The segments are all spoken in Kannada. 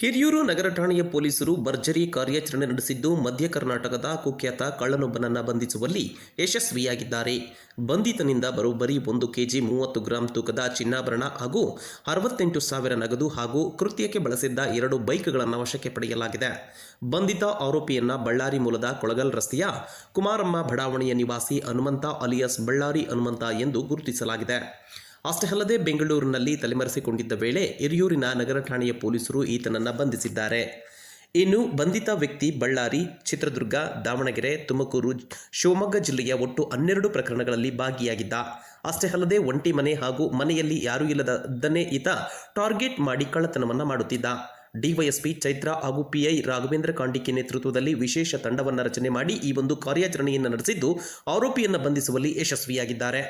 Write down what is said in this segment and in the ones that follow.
ಹಿರಿಯೂರು ನಗರ ಠಾಣೆಯ ಪೊಲೀಸರು ಭರ್ಜರಿ ಕಾರ್ಯಾಚರಣೆ ನಡೆಸಿದ್ದು ಮಧ್ಯ ಕರ್ನಾಟಕದ ಕುಖ್ಯಾತ ಕಳ್ಳನೊಬ್ಬನನ್ನು ಬಂಧಿಸುವಲ್ಲಿ ಯಶಸ್ವಿಯಾಗಿದ್ದಾರೆ. ಬಂಧಿತನಿಂದ ಬರೋಬ್ಬರಿ ಒಂದು ಕೆಜಿ ಮೂವತ್ತು ಗ್ರಾಂ ತೂಕದ ಚಿನ್ನಾಭರಣ ಹಾಗೂ ಅರವತ್ತೆಂಟು ಸಾವಿರ ನಗದು ಹಾಗೂ ಕೃತ್ಯಕ್ಕೆ ಬಳಸಿದ್ದ ಎರಡು ಬೈಕ್ಗಳನ್ನು ವಶಕ್ಕೆ ಪಡೆಯಲಾಗಿದೆ. ಬಂಧಿತ ಆರೋಪಿಯನ್ನ ಬಳ್ಳಾರಿ ಮೂಲದ ಕೊಳಗಲ್ ರಸ್ತೆಯ ಕುಮಾರಮ್ಮ ಬಡಾವಣೆಯ ನಿವಾಸಿ ಹನುಮಂತ ಅಲಿಯಾಸ್ ಬಳ್ಳಾರಿ ಹನುಮಂತ ಎಂದು ಗುರುತಿಸಲಾಗಿದೆ. ಅಷ್ಟೇ ಅಲ್ಲದೆ ಬೆಂಗಳೂರಿನಲ್ಲಿ ತಲೆಮರೆಸಿಕೊಂಡಿದ್ದ ವೇಳೆ ಹಿರಿಯೂರಿನ ನಗರ ಠಾಣೆಯ ಪೊಲೀಸರು ಈತನನ್ನು ಬಂಧಿಸಿದ್ದಾರೆ. ಇನ್ನು ಬಂಧಿತ ವ್ಯಕ್ತಿ ಬಳ್ಳಾರಿ, ಚಿತ್ರದುರ್ಗ, ದಾವಣಗೆರೆ, ತುಮಕೂರು, ಶಿವಮೊಗ್ಗ ಜಿಲ್ಲೆಯ ಒಟ್ಟು ಹನ್ನೆರಡು ಪ್ರಕರಣಗಳಲ್ಲಿ ಭಾಗಿಯಾಗಿದ್ದ. ಅಷ್ಟೇ ಅಲ್ಲದೆ ಒಂಟಿ ಮನೆ ಹಾಗೂ ಮನೆಯಲ್ಲಿ ಯಾರೂ ಇಲ್ಲದನ್ನೇ ಈತ ಟಾರ್ಗೆಟ್ ಮಾಡಿ ಕಳ್ಳತನವನ್ನು ಮಾಡುತ್ತಿದ್ದ. ಡಿವೈಎಸ್ಪಿ ಚೈತ್ರ ಹಾಗೂ ಪಿಐ ರಾಘವೇಂದ್ರ ಕಾಂಡಿಕೆ ನೇತೃತ್ವದಲ್ಲಿ ವಿಶೇಷ ತಂಡವನ್ನು ರಚನೆ ಮಾಡಿ ಈ ಒಂದು ಕಾರ್ಯಾಚರಣೆಯನ್ನು ನಡೆಸಿದ್ದು ಆರೋಪಿಯನ್ನು ಬಂಧಿಸುವಲ್ಲಿ ಯಶಸ್ವಿಯಾಗಿದ್ದಾರೆ.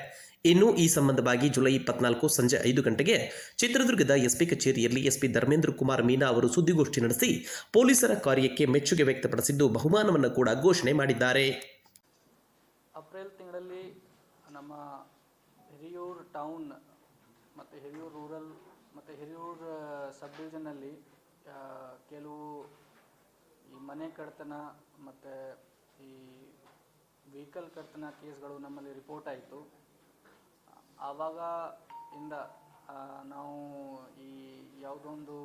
ಇನ್ನು ಈ ಸಂಬಂಧವಾಗಿ ಜುಲೈ ಇಪ್ಪತ್ನಾಲ್ಕು ಸಂಜೆ ಐದು ಗಂಟೆಗೆ ಚಿತ್ರದುರ್ಗದ ಎಸ್ಪಿ ಕಚೇರಿಯಲ್ಲಿ ಎಸ್ಪಿ ಧರ್ಮೇಂದ್ರ ಕುಮಾರ್ ಮೀನಾ ಅವರು ಸುದ್ದಿಗೋಷ್ಠಿ ನಡೆಸಿ ಪೊಲೀಸರ ಕಾರ್ಯಕ್ಕೆ ಮೆಚ್ಚುಗೆ ವ್ಯಕ್ತಪಡಿಸಿದ್ದು ಬಹುಮಾನವನ್ನು ಕೂಡ ಘೋಷಣೆ ಮಾಡಿದ್ದಾರೆ. ಅಪ್ರಿಲ್ ತಿಂಗಳಲ್ಲಿ ನಮ್ಮ ಹಿರಿಯೂರು ಟೌನ್ ಮತ್ತು ಹಿರಿಯೂರು ರೂರಲ್ ಮತ್ತು ಹಿರಿಯೂರು ಸಬ್ ಡಿವಿಷನ್ನಲ್ಲಿ ಕೆಲವು ಈ ಮನೆ ಕಡತನ ಮತ್ತು ಈ ವೆಹಿಕಲ್ ಕಡತನ ಕೇಸ್ಗಳು ನಮ್ಮಲ್ಲಿ ರಿಪೋರ್ಟ್ ಆಯಿತು. ಆವಾಗ ಇಂದ ನಾವು ಈ ಯಾವುದೊಂದು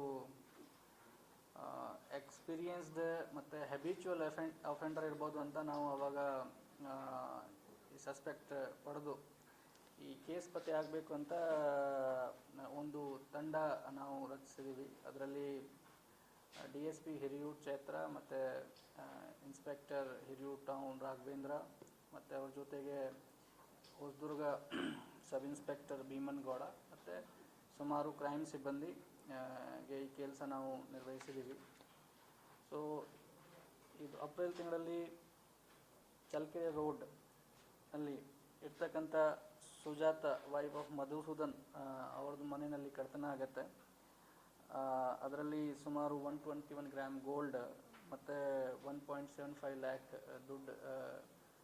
ಎಕ್ಸ್ಪೀರಿಯನ್ಸ್ಡ್ ಮತ್ತು ಹ್ಯಾಬಿಚುವಲ್ ಎಫೆಂಟ್ ಅಫೆಂಡರ್ ಇರ್ಬೋದು ಅಂತ ನಾವು ಅವಾಗ ಸಸ್ಪೆಕ್ಟ್ ಪಡೆದು ಈ ಕೇಸ್ ಪತ್ತೆ ಆಗಬೇಕು ಅಂತ ಒಂದು ತಂಡ ನಾವು ರಚಿಸಿದ್ದೀವಿ ಅದರಲ್ಲಿ ಡಿ ಎಸ್ ಪಿ ಹಿರಿಯೂರು ಕ್ಷೇತ್ರ ಮತ್ತು ಇನ್ಸ್ಪೆಕ್ಟರ್ ಹಿರಿಯೂರು ಟೌನ್ ರಾಘವೇಂದ್ರ ಮತ್ತು ಅವ್ರ ಜೊತೆಗೆ ಹೊಸದುರ್ಗ ಸಬ್ ಇನ್ಸ್ಪೆಕ್ಟರ್ ಭೀಮನ್ ಗೌಡ ಮತ್ತು ಸುಮಾರು ಕ್ರೈಮ್ ಸಿಬ್ಬಂದಿ ಗೆ ಈ ಕೆಲಸ ನಾವು ನಿರ್ವಹಿಸಿದ್ದೀವಿ ಸೊ ಇದು ಅಪ್ರಿಲ್ ತಿಂಗಳಲ್ಲಿ ಚಲ್ಕೆರೆ ರೋಡ್ ಅಲ್ಲಿ ಇರ್ತಕ್ಕಂಥ ಸುಜಾತ ವೈಫ್ ಆಫ್ ಮಧುಸೂದನ್ ಅವ್ರದ್ದು ಮನೆಯಲ್ಲಿ ಕಳ್ತನ ಆಗತ್ತೆ. ಅದರಲ್ಲಿ ಸುಮಾರು one twenty one gram gold ಮತ್ತು one point seven five lakh ದುಡ್ಡು ಆ,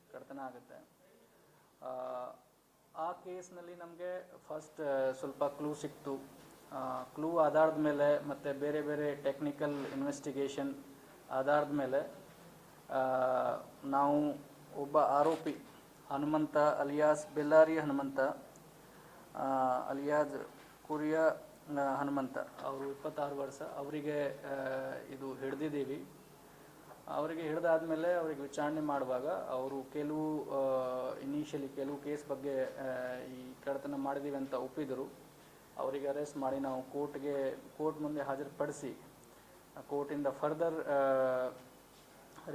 ಕಳ್ತನ ಆಗುತ್ತೆ. ಆ, ಕೇಸ್ನಲ್ಲಿ ನಮಗೆ ಫಸ್ಟ್ ಸ್ವಲ್ಪ ಕ್ಲೂ ಸಿಕ್ತು. ಕ್ಲೂ ಆಧಾರದ ಮೇಲೆ ಮತ್ತು ಬೇರೆ ಬೇರೆ ಟೆಕ್ನಿಕಲ್ ಇನ್ವೆಸ್ಟಿಗೇಷನ್ ಆಧಾರದ ಮೇಲೆ ನಾವು ಒಬ್ಬ ಆರೋಪಿ ಹನುಮಂತ ಅಲಿಯಾಸ್ ಬೆಲ್ಲಾರಿ ಹನುಮಂತ ಅಲಿಯಾಸ್ ಕುರಿಯ ಹನುಮಂತ. ಅವರು ಇಪ್ಪತ್ತಾರು ವರ್ಷ ಅವರಿಗೆ ಇದು ಹಿಡ್ದಿದ್ದೀವಿ. ಅವರಿಗೆ ಹಿಡಿದಾದ್ಮೇಲೆ ಅವರಿಗೆ ವಿಚಾರಣೆ ಮಾಡುವಾಗ ಅವರು ಕೆಲವು ಇನಿಷಿಯಲಿ ಕೆಲವು ಕೇಸ್ ಬಗ್ಗೆ ಈ ಕಡತನ ಮಾಡಿದ್ದೀವಿ ಅಂತ ಒಪ್ಪಿದರು. ಅವರಿಗೆ ಅರೆಸ್ಟ್ ಮಾಡಿ ನಾವು ಕೋರ್ಟ್ಗೆ, ಕೋರ್ಟ್ ಮುಂದೆ ಹಾಜರುಪಡಿಸಿ, ಕೋರ್ಟಿಂದ ಫರ್ದರ್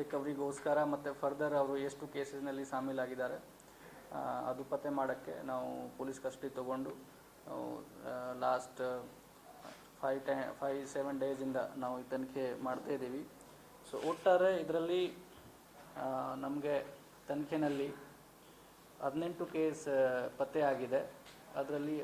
ರಿಕವರಿಗೋಸ್ಕರ ಮತ್ತು ಫರ್ದರ್ ಅವರು ಎಷ್ಟು ಕೇಸಸ್ನಲ್ಲಿ ಸಾಮೀಲಾಗಿದ್ದಾರೆ ಅದು ಪತ್ತೆ ಮಾಡೋಕ್ಕೆ ನಾವು ಪೊಲೀಸ್ ಕಸ್ಟಡಿ ತೊಗೊಂಡು last five to five seven ಡೇಸಿಂದ ನಾವು ಈ ತನಿಖೆ ಮಾಡ್ತಾ ಇದ್ದೀವಿ. ಸೊ ಒಟ್ಟಾರೆ ಇದರಲ್ಲಿ ನಮಗೆ ತನಿಖೆನಲ್ಲಿ ಹದಿನೆಂಟು ಕೇಸ್ ಪತ್ತೆ ಆಗಿದೆ ಅದರಲ್ಲಿ